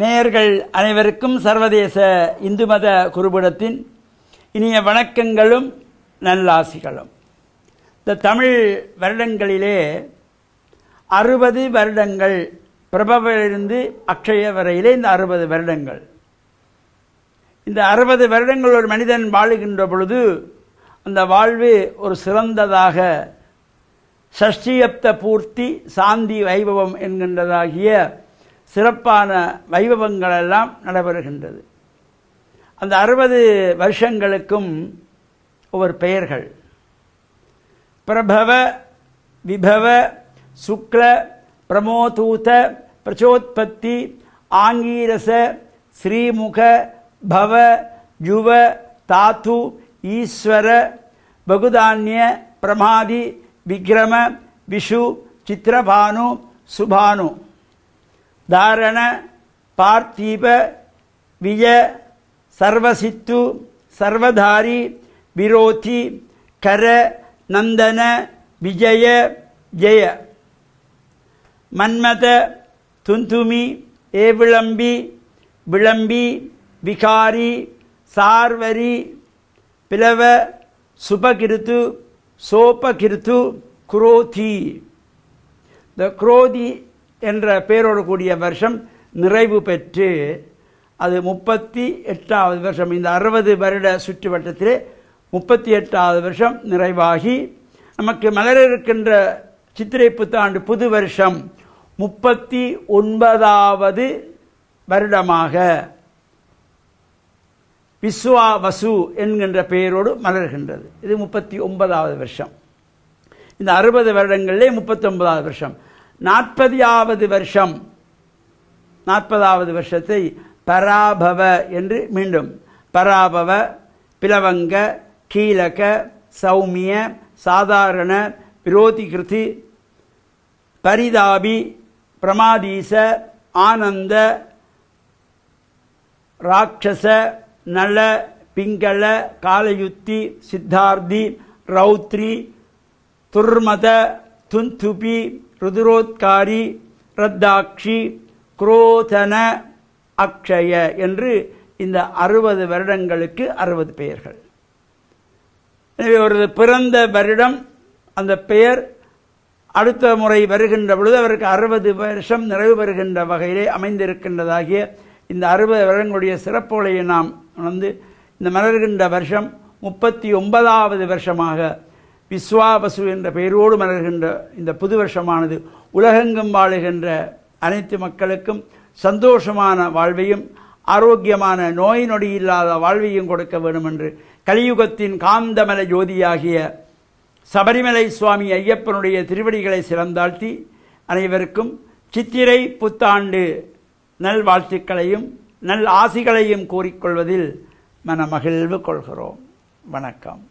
நேயர்கள் அனைவருக்கும் சர்வதேச இந்து மத குருபுடத்தின் இனிய வணக்கங்களும் நல்லாசிகளும். இந்த தமிழ் வருடங்களிலே அறுபது வருடங்கள் பிரபவிலிருந்து அக்ஷய வரையிலே இந்த அறுபது வருடங்கள். இந்த அறுபது வருடங்கள் ஒரு மனிதன் வாழுகின்ற பொழுது அந்த வாழ்வு ஒரு சிறந்ததாக சஷ்டியப்த பூர்த்தி சாந்தி வைபவம் என்கின்றதாகிய சிறப்பான வைபவங்களெல்லாம் நடைபெறுகின்றது. அந்த அறுபது வருஷங்களுக்கும் ஒவ்வொரு பெயர்கள். பிரபவ விபவ சுக்ல பிரமோதூத பிரச்சோத்பத்தி ஆங்கீரச ஸ்ரீமுக பவ யுவ தாத்து ஈஸ்வர பகுதான்ய பிரமாதி விக்ரம விஷு சித்திரபானு சுபானு. தாரண பார்த்தீப விய சர்வசித்து சர்வதாரி விரோதி கர நந்தன விஜய ஜெய. மன்மத துந்துமி ஏவிளம்பி விளம்பி விகாரி சார்வரி பிளவ சுபகிருத்து சோபகிருத்து குரோதி. த குரோதி என்ற பெயரோடு கூடிய வருஷம் நிறைவு பெற்று அது முப்பத்தி எட்டாவது வருஷம். இந்த அறுபது வருட சுற்றுவட்டத்திலே முப்பத்தி எட்டாவது வருஷம் நிறைவாகி நமக்கு மலர இருக்கின்ற சித்திரை புத்தாண்டு புது வருஷம் முப்பத்தி ஒன்பதாவது வருடமாக விஸ்வா வசு என்கின்ற பெயரோடு மலர்கின்றது. இது முப்பத்தி ஒன்பதாவது வருஷம். இந்த அறுபது வருடங்களிலே முப்பத்தி ஒன்பதாவது வருஷம். நாற்பதாவது வருஷம். நாற்பதாவது வருஷத்தை பராபவ என்று மீண்டும். பராபவ பிலவங்க கீழக சௌமிய சாதாரண விரோதிகிருதி பரிதாபி பிரமாதீச ஆனந்த ராட்சச நல பிங்கள காலயுத்தி சித்தார்த்தி ரௌத்ரி துர்மத துந்துபி ருதுரோத்காரி ரத்தாட்சி குரோதன அக்ஷய என்று இந்த அறுபது வருடங்களுக்கு அறுபது பெயர்கள். எனவே ஒரு பிறந்த வருடம் அந்த பெயர் அடுத்த முறை வருகின்ற பொழுது அவருக்கு அறுபது வருஷம் நிறைவு பெறுகின்ற வகையிலே அமைந்திருக்கின்றதாகிய இந்த அறுபது வருடங்களுடைய சிறப்புகளை நாம் வந்து இந்த மலர்கின்ற வருஷம் முப்பத்தி ஒன்பதாவது வருஷமாக விஸ்வாவசு என்ற பெயரோடு மலர்கின்ற இந்த புது வருஷமானது உலகெங்கும் வாழுகின்ற அனைத்து மக்களுக்கும் சந்தோஷமான வாழ்வையும் ஆரோக்கியமான நோய் நொடி இல்லாத வாழ்வையும் கொடுக்க வேண்டும் என்று கலியுகத்தின் காந்தமல ஜோதியாகிய சபரிமலை சுவாமி ஐயப்பனுடைய திருவடிகளை சிறந்தாழ்த்தி அனைவருக்கும் சித்திரை புத்தாண்டு நல்வாழ்த்துக்களையும் நல் ஆசிகளையும் கூறிக்கொள்வதில் மனமகிழ்வு கொள்கிறோம். வணக்கம்.